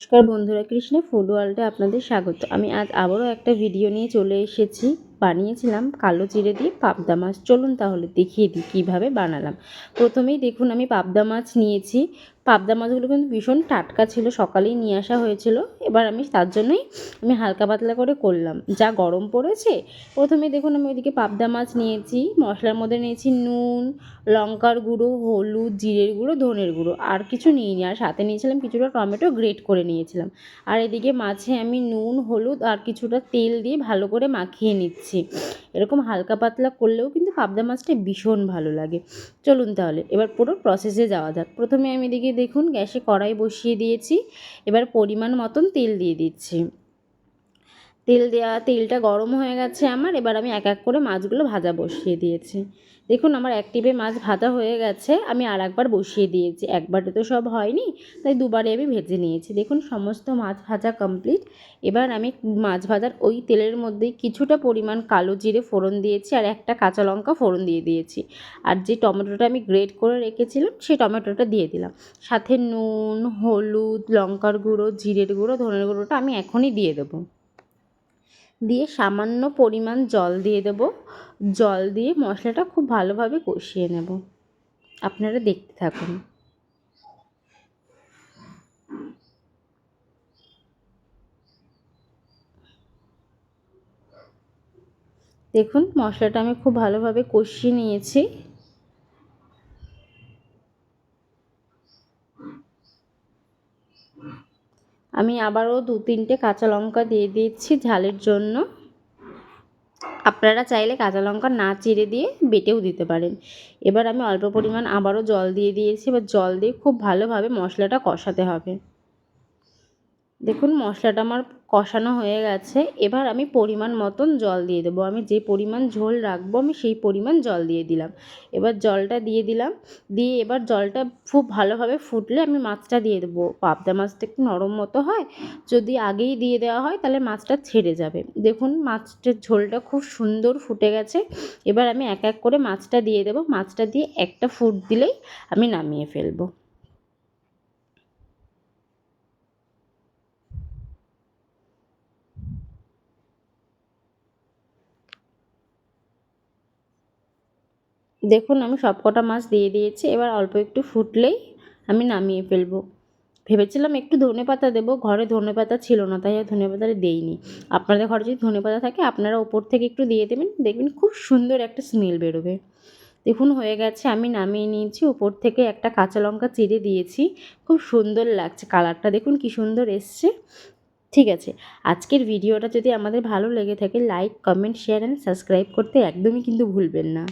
নমস্কার বন্ধুরা, কৃষ্ণে ফুড ওয়ার্ল্ডে আপনাদের স্বাগত। আমি আজ আবারও একটা ভিডিও নিয়ে চলে এসেছি। বানিয়েছিলাম কালো জিরে দিয়ে পাবদা মাছ। চলুন তাহলে দেখিয়ে দিই কীভাবে বানালাম। প্রথমেই দেখুন, আমি পাবদা মাছ নিয়েছি। পাবদা মাছগুলো কিন্তু ভীষণ টাটকা ছিল, সকালেই নিয়ে আসা হয়েছিল। এবার আমি তার জন্যই আমি হালকা পাতলা করে করলাম। যা গরম পড়েছে, প্রথমে দেখুন আমি ওইদিকে পাবদা মাছ নিয়েছি, মশলার মধ্যে নিয়েছি নুন, লঙ্কার গুঁড়ো, হলুদ, জিরের গুঁড়ো, ধনের গুঁড়ো। আর কিছু নিইনি। আর সাথে নিয়েছিলাম কিছুটা টমেটো গ্রেট করে নিয়েছিলাম। আর এদিকে মাছে আমি নুন, হলুদ আর কিছুটা তেল দিয়ে ভালো করে মাখিয়ে নিচ্ছি। এরকম হালকা পাতলা করলেও কিন্তু পাবদা মাছটা ভীষণ ভালো লাগে। চলুন তাহলে, এবার পুরো প্রসেসে যাওয়া যাক। প্রথমে আমি এদিকে দেখুন গ্যাসে কড়াই বসিয়ে দিয়েছি। এবার পরিমাণ মতন তেল দিয়ে দিচ্ছি। তেল দেওয়া তেলটা গরম হয়ে গেছে আমার, এবার আমি এক এক করে মাছগুলো ভাজা বসিয়ে দিয়েছি। দেখুন আমার এক টিপে মাছ ভাজা হয়ে গেছে, আমি আর একবার বসিয়ে দিয়েছি। একবারে তো সব হয়নি, তাই দুবারে আমি ভেজে নিয়েছি। দেখুন সমস্ত মাছ ভাজা কমপ্লিট এবার আমি মাছ ভাজার ওই তেলের মধ্যেই কিছুটা পরিমাণ কালো জিরে ফোড়ন দিয়েছি আর একটা কাঁচা লঙ্কা ফোড়ন দিয়ে দিয়েছি। আর যে টমেটোটা আমি গ্রেট করে রেখেছিলাম সেই টমেটোটা দিয়ে দিলাম। সাথে নুন, হলুদ, লঙ্কার গুঁড়ো, জিরের গুঁড়ো, ধনের গুঁড়োটা আমি এখনই দিয়ে দেবো। দিয়ে সামান্য পরিমাণ জল দিয়ে দেব। জল দিয়ে মশলাটা খুব ভালোভাবে কষিয়ে নেব। আপনারা দেখতে থাকুন। দেখুন, মশলাটা আমি খুব ভালোভাবে কষিয়ে নিয়েছি। আমি আবারও দু তিনটে কাঁচা লঙ্কা দিয়ে দিচ্ছি ঝালের জন্য। আপনারা চাইলে কাঁচা লঙ্কা না চিড়ে দিয়ে বেটেও দিতে পারেন। এবার আমি অল্প পরিমাণ আবারও জল দিয়ে দিয়েছি। এবার জল দিয়ে খুব ভালোভাবে মশলাটা কষাতে হবে। দেখুন, মশলাটা আমার কষানো হয়ে গেছে। এবার আমি পরিমাণ মতন জল দিয়ে দেবো। আমি যে পরিমাণ ঝোল রাখব, আমি সেই পরিমাণ জল দিয়ে দিলাম। এবার জলটা দিয়ে দিলাম। দিয়ে এবার জলটা খুব ভালোভাবে ফুটলে আমি মাছটা দিয়ে দেবো। পাবদা মাছটা একটু নরম মতো হয়। যদি আগেই দিয়ে দেওয়া হয়, তাহলে মাছটা ছেড়ে যাবে। দেখুন মাছটার ঝোলটা খুব সুন্দর ফুটে গেছে। এবার আমি এক এক করে মাছটা দিয়ে দেবো। মাছটা দিয়ে একটা ফুট দিলেই আমি নামিয়ে ফেলব। দেখুন, আমি সব কটা মাছ দিয়ে দিয়েছি। এবার অল্প একটু ফুটলেই আমি নামিয়ে ফেলব। ভেবেছিলাম একটু ধনে পাতা দেবো, ঘরে ধনে পাতা ছিল না, তাই ধনে পাতাটা দেইনি। আপনাদের ঘরে যদি ধনে পাতা থাকে, আপনারা ওপর থেকে একটু দিয়ে দেবেন, দেখবেন খুব সুন্দর একটা স্মেল বেরোবে। দেখুন, হয়ে গেছে, আমি নামিয়ে নিয়েছি। উপর থেকে একটা কাঁচা লঙ্কা চিড়ে দিয়েছি। খুব সুন্দর লাগছে, কালারটা দেখুন কি সুন্দর এসছে। ঠিক আছে, আজকের ভিডিওটা যদি আমাদের ভালো লেগে থাকে like comment share and subscribe করতে একদমই কিন্তু ভুলবেন না।